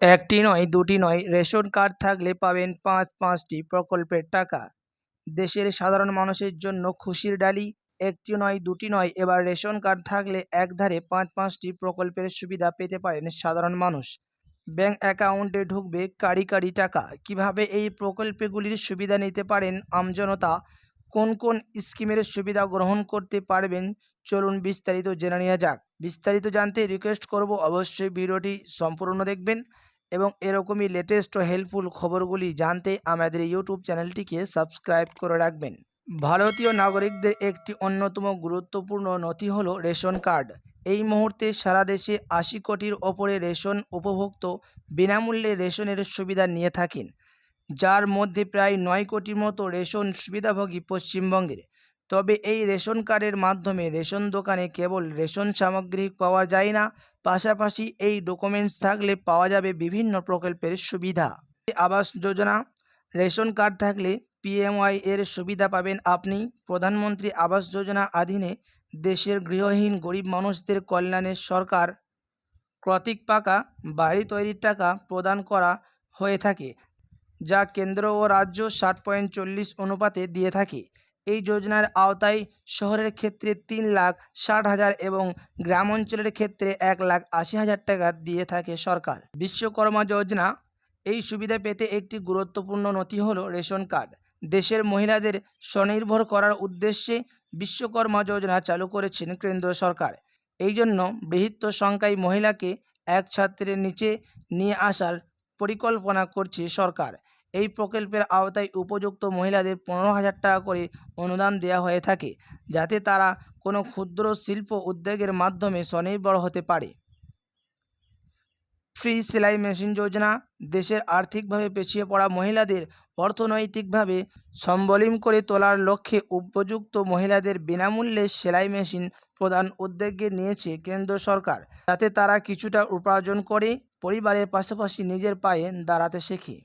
একটি নয়, দুটি নয়, রেশন কার্ড থাকলে পাবেন পাঁচ, পাঁচটি প্রকল্পের টাকা। দেশের সাধারণ মানুষের জন্য খুশির ডালি, একটি নয়, দুটি নয়, এবার রেশন কার্ড থাকলে একধারে পাঁচ, পাঁচটি প্রকল্পের সুবিধা পেতে পারেন সাধারণ মানুষ। ব্যাংক অ্যাকাউন্টে ঢুকবে কারি কারি টাকা। কীভাবে এই প্রকল্পগুলির সুবিধা নিতে পারেন আমজনতা? কোন কোন স্কিমের সুবিধা গ্রহণ করতে পারবেন? চলুন বিস্তারিত জেনে নেওয়া যাক। বিস্তারিত জানতে রিকোয়েস্ট করব অবশ্যই ভিডিওটি সম্পূর্ণ দেখবেন। এবং এরকমই লেটেস্ট ও হেল্পফুল খবরগুলি জানতে আমাদের ইউটিউব চ্যানেলটিকে সাবস্ক্রাইব করে রাখবেন। ভারতীয় নাগরিকদের একটি অন্যতম গুরুত্বপূর্ণ নথি হলো রেশন কার্ড। এই মুহূর্তে সারা দেশে আশি কোটির ওপরে রেশন উপভোক্ত বিনামূল্যে রেশনের সুবিধা নিয়ে থাকেন, যার মধ্যে প্রায় নয় কোটির মতো রেশন সুবিধাভোগী পশ্চিমবঙ্গের। তবে এই রেশন কার্ডের মাধ্যমে রেশন দোকানে কেবল রেশন সামগ্রী পাওয়া যায় না, পাশাপাশি এই ডকুমেন্টস থাকলে পাওয়া যাবে বিভিন্ন প্রকল্পের সুবিধা। আবাস যোজনা, রেশন কার্ড থাকলে পিএমওয়াই এর সুবিধা পাবেন আপনি। প্রধানমন্ত্রী আবাস যোজনা অধীনে দেশের গৃহহীন গরিব মানুষদের কল্যাণে সরকার কর্তৃক পাকা বাড়ি তৈরির টাকা প্রদান করা হয়ে থাকে, যা কেন্দ্র ও রাজ্য ষাট পয়েন্ট চল্লিশ অনুপাতে দিয়ে থাকে। এই যোজনার আওতায় শহরের ক্ষেত্রে তিন লাখ ষাট হাজার এবং গ্রাম অঞ্চলের ক্ষেত্রে এক লাখ আশি হাজার টাকা দিয়ে থাকে সরকার। বিশ্বকর্মা যোজনা এই সুবিধা পেতে একটি গুরুত্বপূর্ণ নথি হলো রেশন কার্ড। দেশের মহিলাদের স্বনির্ভর করার উদ্দেশ্যে বিশ্বকর্মা যোজনা চালু করেছেন কেন্দ্র সরকার। এই জন্য বৃহত্তর সংখ্যায় মহিলাকে এক ছাত্রের নিচে নিয়ে আসার পরিকল্পনা করছে সরকার। এই প্রকল্পের আওতায় উপযুক্ত মহিলাদের পনেরো হাজার টাকা করে অনুদান দেওয়া হয়ে থাকে, যাতে তারা কোনো ক্ষুদ্র শিল্প উদ্যোগের মাধ্যমে স্বনির্ভর হতে পারে। ফ্রি সেলাই মেশিন যোজনা, দেশের আর্থিকভাবে পিছিয়ে পড়া মহিলাদের অর্থনৈতিকভাবে সম্বলীন করে তোলার লক্ষ্যে উপযুক্ত মহিলাদের বিনামূল্যে সেলাই মেশিন প্রদান উদ্যোগে নিয়েছে কেন্দ্র সরকার, যাতে তারা কিছুটা উপার্জন করে, পরিবারের পাশাপাশি নিজের পায়ে দাঁড়াতে শেখে।